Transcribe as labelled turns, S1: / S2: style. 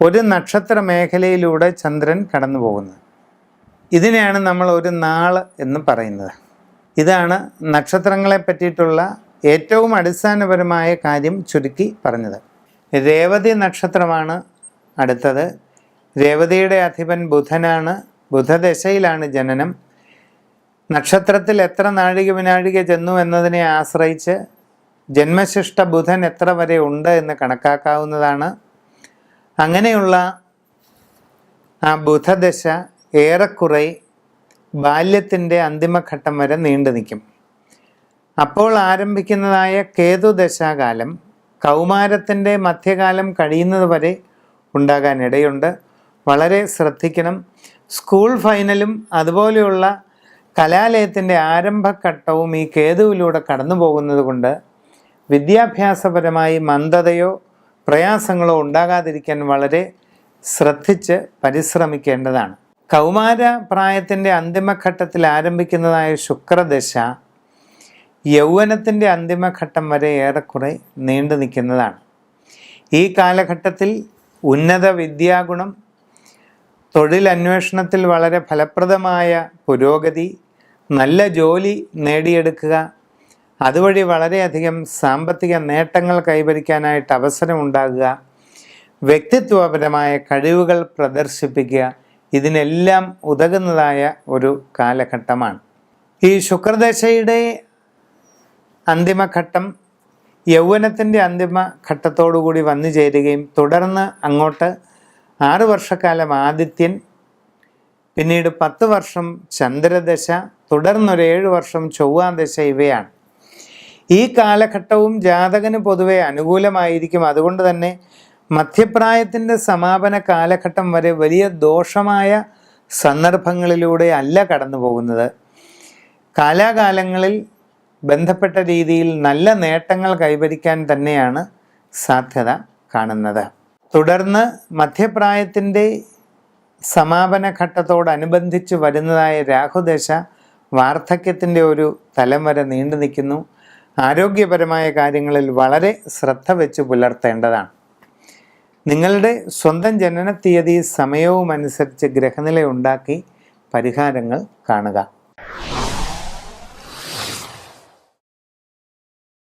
S1: ഒരു നക്ഷത്ര മേഖലയിലൂടെ ചന്ദ്രൻ കടന്നു പോകുന്നത് ഇതിനെയാണ് നമ്മൾ ഒരു നാൾ എന്ന് പറയുന്നത്. ഇതാണ് നക്ഷത്രങ്ങളെ പറ്റിയിട്ടുള്ള ഏറ്റവും അടിസ്ഥാനപരമായ കാര്യം ചുരുക്കി പറഞ്ഞത്. രേവതി നക്ഷത്രമാണ് അടുത്തത്. രേവതിയുടെ അധിപൻ ബുധനാണ്. ബുധദശയിലാണ് ജനനം. നക്ഷത്രത്തിൽ എത്ര നാഴിക വിനാഴിക ചെന്നു എന്നതിനെ ആശ്രയിച്ച് ജന്മശിഷ്ട ബുധൻ എത്ര വരെ ഉണ്ട് എന്ന് കണക്കാക്കാവുന്നതാണ്. അങ്ങനെയുള്ള ആ ബുധദശ ഏറെക്കുറെ ബാല്യത്തിന്റെ അന്തിമഘട്ടം വരെ നീണ്ടു നിൽക്കും. അപ്പോൾ ആരംഭിക്കുന്നതായ കേതുദശാകാലം കൗമാരത്തിന്റെ മധ്യകാലം കഴിയുന്നത് വരെ ഉണ്ടാകാനിടയുണ്ട്. വളരെ ശ്രദ്ധിക്കണം. സ്കൂൾ ഫൈനലും അതുപോലെയുള്ള കലാലയത്തിന്റെ ആരംഭഘട്ടവും ഈ കേതുവിലൂടെ കടന്നു പോകുന്നത് കൊണ്ട് വിദ്യാഭ്യാസപരമായി മന്ദതയോ പ്രയാസങ്ങളോ ഉണ്ടാകാതിരിക്കാൻ വളരെ ശ്രദ്ധിച്ച് പരിശ്രമിക്കേണ്ടതാണ്. കൗമാര പ്രായത്തിന്റെ അന്തിമഘട്ടത്തിൽ ആരംഭിക്കുന്നതായ ശുക്രദശ യൗവനത്തിന്റെ അന്തിമഘട്ടം വരെ ഏറെക്കുറെ നീണ്ടു നിൽക്കുന്നതാണ്. ഈ കാലഘട്ടത്തിൽ ഉന്നത വിദ്യാഗുണം തൊഴിലന്വേഷണത്തിൽ വളരെ ഫലപ്രദമായ പുരോഗതി നല്ല ജോലി നേടിയെടുക്കുക അതുവഴി വളരെയധികം സാമ്പത്തിക നേട്ടങ്ങൾ കൈവരിക്കാനായിട്ട് അവസരമുണ്ടാകുക വ്യക്തിത്വപരമായ കഴിവുകൾ പ്രദർശിപ്പിക്കുക ഇതിനെല്ലാം ഉതകുന്നതായ ഒരു കാലഘട്ടമാണ്. ഈ ശുക്രദശയുടെ അന്തിമഘട്ടം യൗവനത്തിന്റെ അന്തിമ ഘട്ടത്തോടുകൂടി വന്നു ചേരുകയും തുടർന്ന് അങ്ങോട്ട് ആറു വർഷക്കാലം ആദിത്യൻ പിന്നീട് പത്ത് വർഷം ചന്ദ്രദശ തുടർന്നൊരു ഏഴ് വർഷം ചൊവ്വാദശ ഇവയാണ്. ഈ കാലഘട്ടവും ജാതകന് പൊതുവെ അനുകൂലമായിരിക്കും. അതുകൊണ്ട് തന്നെ മധ്യപ്രായത്തിന്റെ സമാപന കാലഘട്ടം വരെ വലിയ ദോഷമായ സന്ദർഭങ്ങളിലൂടെ അല്ല കടന്നു പോകുന്നത്. കാലാകാലങ്ങളിൽ ബന്ധപ്പെട്ട രീതിയിൽ നല്ല നേട്ടങ്ങൾ കൈവരിക്കാൻ തന്നെയാണ് സാധ്യത കാണുന്നത്. തുടർന്ന് മധ്യപ്രായത്തിന്റെ സമാപന ഘട്ടത്തോടനുബന്ധിച്ച് വരുന്നതായ രാഹുദശ വാർദ്ധക്യത്തിന്റെ ഒരു തലം വരെ നീണ്ടു നിൽക്കുന്നു. ആരോഗ്യപരമായ കാര്യങ്ങളിൽ വളരെ ശ്രദ്ധ വെച്ച് പുലർത്തേണ്ടതാണ്. നിങ്ങളുടെ സ്വന്തം ജനന തീയതി സമയവും അനുസരിച്ച് ഗ്രഹനില ഉണ്ടാക്കി പരിഹാരങ്ങൾ കാണുക.